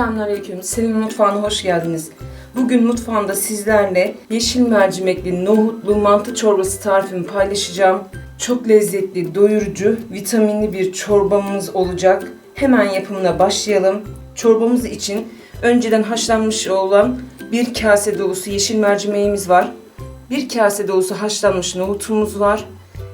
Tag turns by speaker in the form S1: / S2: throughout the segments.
S1: Selamünaleyküm. Senin mutfağına hoş geldiniz. Bugün mutfağımda sizlerle yeşil mercimekli nohutlu mantı çorbası tarifimi paylaşacağım. Çok lezzetli, doyurucu, vitaminli bir çorbamız olacak. Hemen yapımına başlayalım. Çorbamız için önceden haşlanmış olan bir kase dolusu yeşil mercimeğimiz var. Bir kase dolusu haşlanmış nohutumuz var.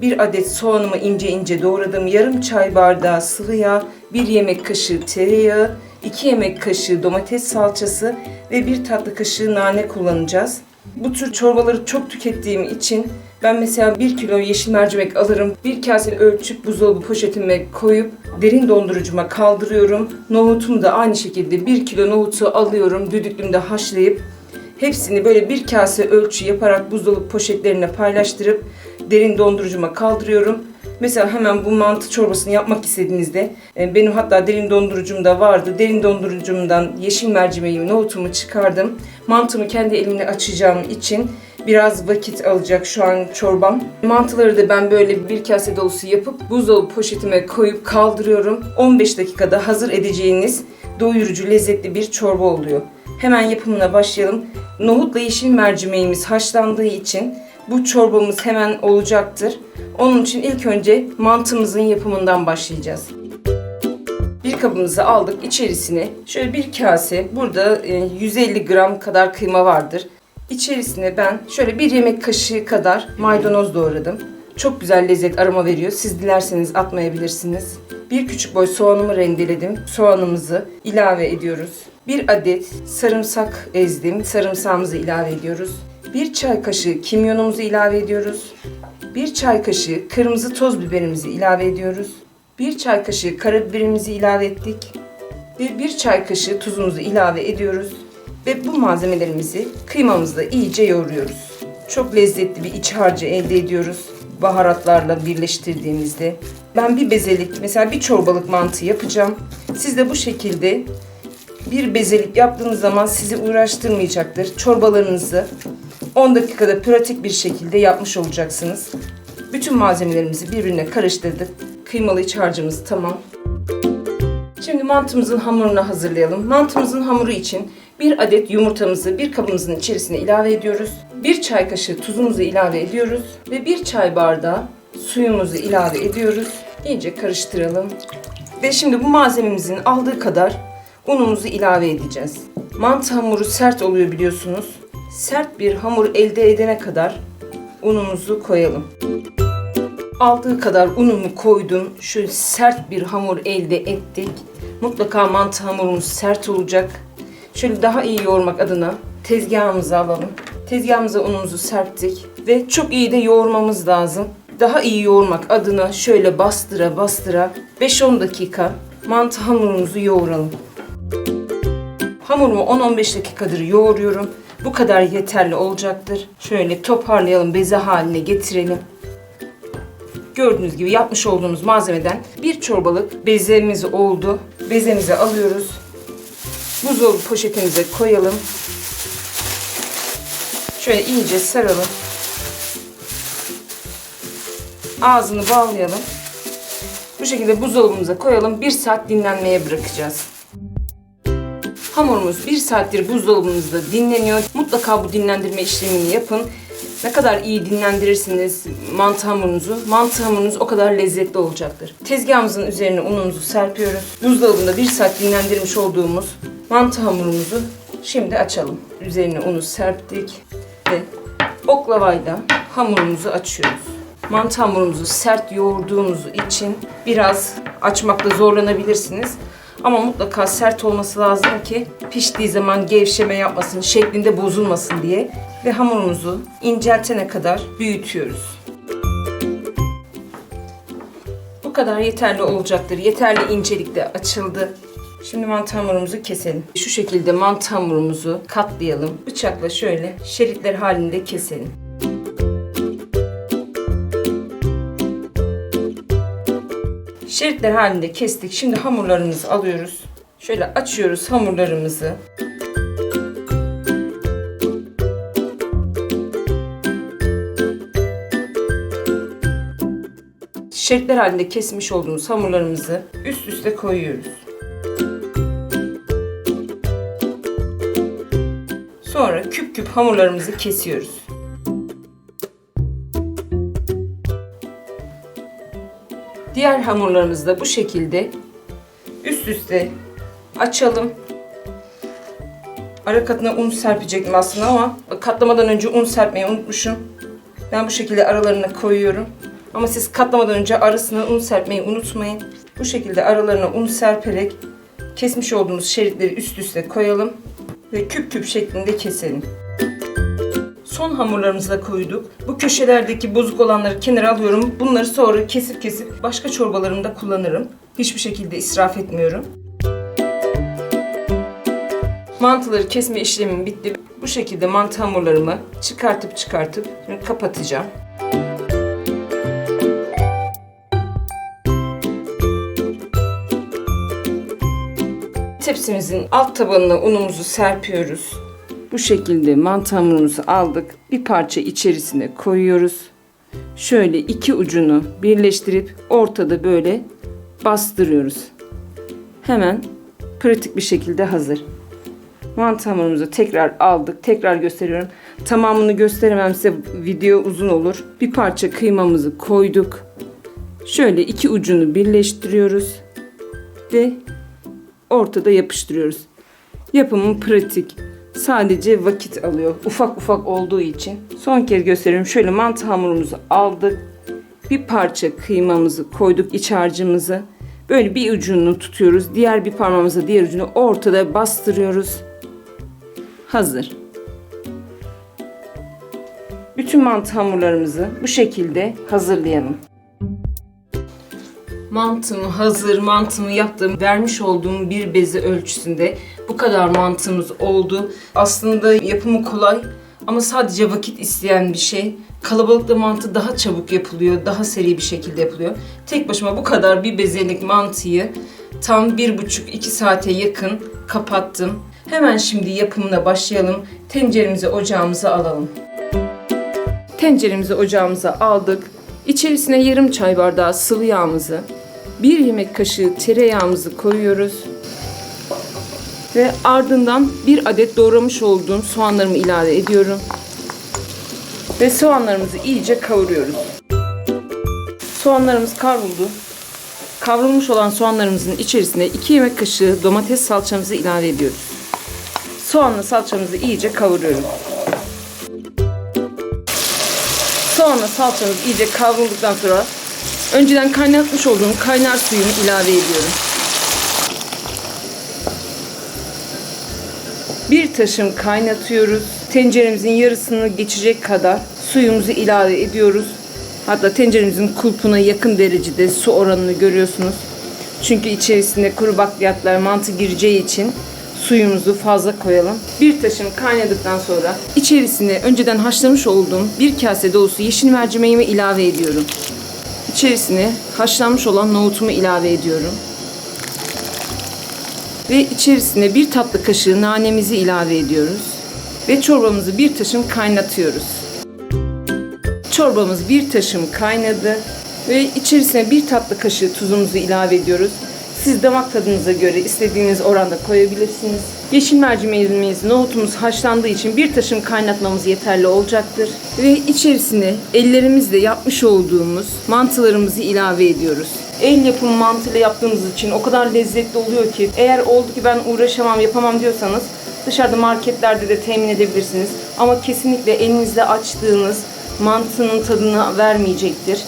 S1: Bir adet soğanımı ince ince doğradım. Yarım çay bardağı sıvı yağ, bir yemek kaşığı tereyağı, 2 yemek kaşığı domates salçası ve bir tatlı kaşığı nane kullanacağız. Bu tür çorbaları çok tükettiğim için ben mesela 1 kilo yeşil mercimek alırım. Bir kase ölçüp buzdolabı poşetime koyup derin dondurucuma kaldırıyorum. Nohutumu da aynı şekilde 1 kilo nohutu alıyorum. Düdüklümde haşlayıp Hepsini böyle bir kase ölçü yaparak buzdolabı poşetlerine paylaştırıp derin dondurucuma kaldırıyorum. Mesela hemen bu mantı çorbasını yapmak istediğinizde e, benim hatta derin dondurucumda vardı. Derin dondurucumdan yeşil mercimeğimi, nohutumu çıkardım. Mantımı kendi elimle açacağım için biraz vakit alacak şu an çorbam. Mantıları da ben böyle bir kase dolusu yapıp buzdolabı poşetime koyup kaldırıyorum. 15 dakikada hazır edeceğiniz doyurucu, lezzetli bir çorba oluyor. Hemen yapımına başlayalım. Nohutla yeşil mercimeğimiz haşlandığı için bu çorbamız hemen olacaktır. Onun için ilk önce mantımızın yapımından başlayacağız. Bir kabımızı aldık. İçerisine şöyle bir kase, burada e, 150 gram kadar kıyma vardır. İçerisine ben şöyle bir yemek kaşığı kadar maydanoz doğradım. Çok güzel lezzet aroma veriyor. Siz dilerseniz atmayabilirsiniz. Bir küçük boy soğanımı rendeledim. Soğanımızı ilave ediyoruz. Bir adet sarımsak ezdim. Sarımsağımızı ilave ediyoruz. Bir çay kaşığı kimyonumuzu ilave ediyoruz. Bir çay kaşığı kırmızı toz biberimizi ilave ediyoruz. Bir çay kaşığı karabiberimizi ilave ettik. Ve bir çay kaşığı tuzumuzu ilave ediyoruz. Ve bu malzemelerimizi kıymamızla iyice yoğuruyoruz. Çok lezzetli bir iç harcı elde ediyoruz baharatlarla birleştirdiğimizde. Ben bir bezelik, mesela bir çorbalık mantı yapacağım. Siz de bu şekilde bir bezelik yaptığınız zaman sizi uğraştırmayacaktır. Çorbalarınızı 10 dakikada pratik bir şekilde yapmış olacaksınız. Bütün malzemelerimizi birbirine karıştırdık. Kıymalı iç harcımız tamam. Şimdi mantımızın hamurunu hazırlayalım. Mantımızın hamuru için bir adet yumurtamızı bir kabımızın içerisine ilave ediyoruz. Bir çay kaşığı tuzumuzu ilave ediyoruz ve bir çay bardağı suyumuzu ilave ediyoruz. İyice karıştıralım. Ve şimdi bu malzememizin aldığı kadar unumuzu ilave edeceğiz. Mantı hamuru sert oluyor biliyorsunuz. Sert bir hamur elde edene kadar unumuzu koyalım. Aldığı kadar unumu koydum. Şöyle sert bir hamur elde ettik. Mutlaka mantı hamurumuz sert olacak. Şöyle daha iyi yoğurmak adına tezgahımızı alalım. Tezgahımıza unumuzu serptik ve çok iyi de yoğurmamız lazım. Daha iyi yoğurmak adına şöyle bastıra bastıra 5-10 dakika mantı hamurumuzu yoğuralım. Hamurumu 10-15 dakikadır yoğuruyorum. Bu kadar yeterli olacaktır. Şöyle toparlayalım, beze haline getirelim. Gördüğünüz gibi yapmış olduğumuz malzemeden bir çorbalık bezemiz oldu. Bezemizi alıyoruz. Buzdolabı poşetimize koyalım. Şöyle iyice saralım. Ağzını bağlayalım. Bu şekilde buzdolabımıza koyalım. Bir saat dinlenmeye bırakacağız. Hamurumuz bir saattir buzdolabımızda dinleniyor. Mutlaka bu dinlendirme işlemini yapın. Ne kadar iyi dinlendirirsiniz mantı hamurunuzu, mantı hamurunuz o kadar lezzetli olacaktır. Tezgahımızın üzerine unumuzu serpiyoruz. Buzdolabında bir saat dinlendirmiş olduğumuz mantı hamurumuzu şimdi açalım. Üzerine unu serptik ve oklavayla hamurumuzu açıyoruz. Mantı hamurumuzu sert yoğurduğumuz için biraz açmakta zorlanabilirsiniz. Ama mutlaka sert olması lazım ki piştiği zaman gevşeme yapmasın, şeklinde bozulmasın diye. Ve hamurumuzu inceltene kadar büyütüyoruz. Bu kadar yeterli olacaktır. Yeterli incelikte açıldı. Şimdi mantı hamurumuzu keselim. Şu şekilde mantı hamurumuzu katlayalım. Bıçakla şöyle şeritler halinde keselim. Şeritler halinde kestik. Şimdi hamurlarımızı alıyoruz. Şöyle açıyoruz hamurlarımızı. Şeritler halinde kesmiş olduğumuz hamurlarımızı üst üste koyuyoruz. Sonra küp küp hamurlarımızı kesiyoruz. Diğer hamurlarımızı da bu şekilde üst üste açalım. Ara katına un serpecektim aslında ama katlamadan önce un serpmeyi unutmuşum. Ben bu şekilde aralarına koyuyorum. Ama siz katlamadan önce arasına un serpmeyi unutmayın. Bu şekilde aralarına un serperek kesmiş olduğumuz şeritleri üst üste koyalım ve küp küp şeklinde keselim. Son hamurlarımızı da koyduk. Bu köşelerdeki bozuk olanları kenara alıyorum. Bunları sonra kesip kesip başka çorbalarımda kullanırım. Hiçbir şekilde israf etmiyorum. Mantıları kesme işlemim bitti. Bu şekilde mantı hamurlarımı çıkartıp çıkartıp kapatacağım. Tepsimizin alt tabanına unumuzu serpiyoruz. Bu şekilde mantı aldık. Bir parça içerisine koyuyoruz. Şöyle iki ucunu birleştirip ortada böyle bastırıyoruz. Hemen pratik bir şekilde hazır. Mantı tekrar aldık. Tekrar gösteriyorum. Tamamını gösteremem size video uzun olur. Bir parça kıymamızı koyduk. Şöyle iki ucunu birleştiriyoruz. Ve ortada yapıştırıyoruz. Yapımı pratik. Sadece vakit alıyor. Ufak ufak olduğu için. Son kez gösteriyorum. Şöyle mantı hamurumuzu aldık. Bir parça kıymamızı koyduk iç harcımızı. Böyle bir ucunu tutuyoruz. Diğer bir parmağımızla diğer ucunu ortada bastırıyoruz. Hazır. Bütün mantı hamurlarımızı bu şekilde hazırlayalım. Mantımı hazır, mantımı yaptım. Vermiş olduğum bir bezi ölçüsünde bu kadar mantımız oldu. Aslında yapımı kolay ama sadece vakit isteyen bir şey. Kalabalıkta mantı daha çabuk yapılıyor, daha seri bir şekilde yapılıyor. Tek başıma bu kadar bir bezelik mantıyı tam bir buçuk iki saate yakın kapattım. Hemen şimdi yapımına başlayalım. Tenceremizi ocağımıza alalım. Tenceremizi ocağımıza aldık. İçerisine yarım çay bardağı sıvı yağımızı, bir yemek kaşığı tereyağımızı koyuyoruz. Ve ardından bir adet doğramış olduğum soğanlarımı ilave ediyorum. Ve soğanlarımızı iyice kavuruyoruz. Soğanlarımız kavruldu. Kavrulmuş olan soğanlarımızın içerisine 2 yemek kaşığı domates salçamızı ilave ediyoruz. Soğanla salçamızı iyice kavuruyoruz. Soğanla salçamız iyice kavrulduktan sonra önceden kaynatmış olduğum kaynar suyumu ilave ediyorum. Bir taşım kaynatıyoruz. Tenceremizin yarısını geçecek kadar suyumuzu ilave ediyoruz. Hatta tenceremizin kulpuna yakın derecede su oranını görüyorsunuz. Çünkü içerisinde kuru bakliyatlar, mantı gireceği için suyumuzu fazla koyalım. Bir taşım kaynadıktan sonra içerisine önceden haşlamış olduğum bir kase dolusu yeşil mercimeğimi ilave ediyorum. İçerisine haşlanmış olan nohutumu ilave ediyorum. Ve içerisine bir tatlı kaşığı nanemizi ilave ediyoruz. Ve çorbamızı bir taşım kaynatıyoruz. Çorbamız bir taşım kaynadı ve içerisine bir tatlı kaşığı tuzumuzu ilave ediyoruz. Siz damak tadınıza göre istediğiniz oranda koyabilirsiniz. Yeşil mercimeğimiz, nohutumuz haşlandığı için bir taşım kaynatmamız yeterli olacaktır. Ve içerisine ellerimizle yapmış olduğumuz mantılarımızı ilave ediyoruz. El yapımı mantıyla yaptığımız için o kadar lezzetli oluyor ki eğer oldu ki ben uğraşamam yapamam diyorsanız dışarıda marketlerde de temin edebilirsiniz. Ama kesinlikle elinizle açtığınız mantının tadını vermeyecektir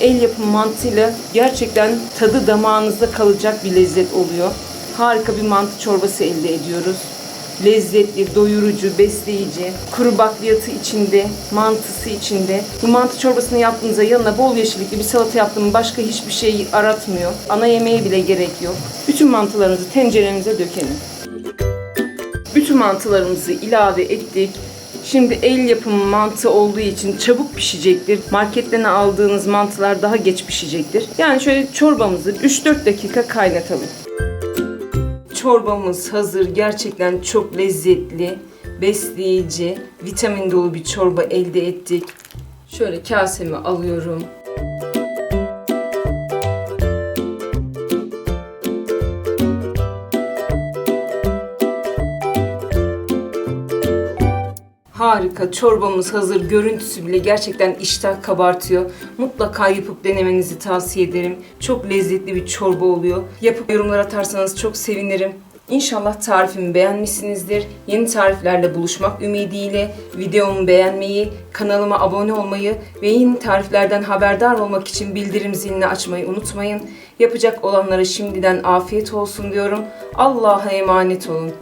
S1: el yapımı mantıyla gerçekten tadı damağınızda kalacak bir lezzet oluyor. Harika bir mantı çorbası elde ediyoruz. Lezzetli, doyurucu, besleyici, kuru bakliyatı içinde, mantısı içinde. Bu mantı çorbasını yaptığınızda yanına bol yeşillikli bir salata yaptığım başka hiçbir şey aratmıyor. Ana yemeğe bile gerek yok. Bütün mantılarımızı tenceremize dökelim. Bütün mantılarımızı ilave ettik. Şimdi el yapımı mantı olduğu için çabuk pişecektir. Marketten aldığınız mantılar daha geç pişecektir. Yani şöyle çorbamızı 3-4 dakika kaynatalım. Çorbamız hazır. Gerçekten çok lezzetli, besleyici, vitamin dolu bir çorba elde ettik. Şöyle kasemi alıyorum. Harika. Çorbamız hazır. Görüntüsü bile gerçekten iştah kabartıyor. Mutlaka yapıp denemenizi tavsiye ederim. Çok lezzetli bir çorba oluyor. Yapıp yorumlar atarsanız çok sevinirim. İnşallah tarifimi beğenmişsinizdir. Yeni tariflerle buluşmak ümidiyle videomu beğenmeyi, kanalıma abone olmayı ve yeni tariflerden haberdar olmak için bildirim zilini açmayı unutmayın. Yapacak olanlara şimdiden afiyet olsun diyorum. Allah'a emanet olun.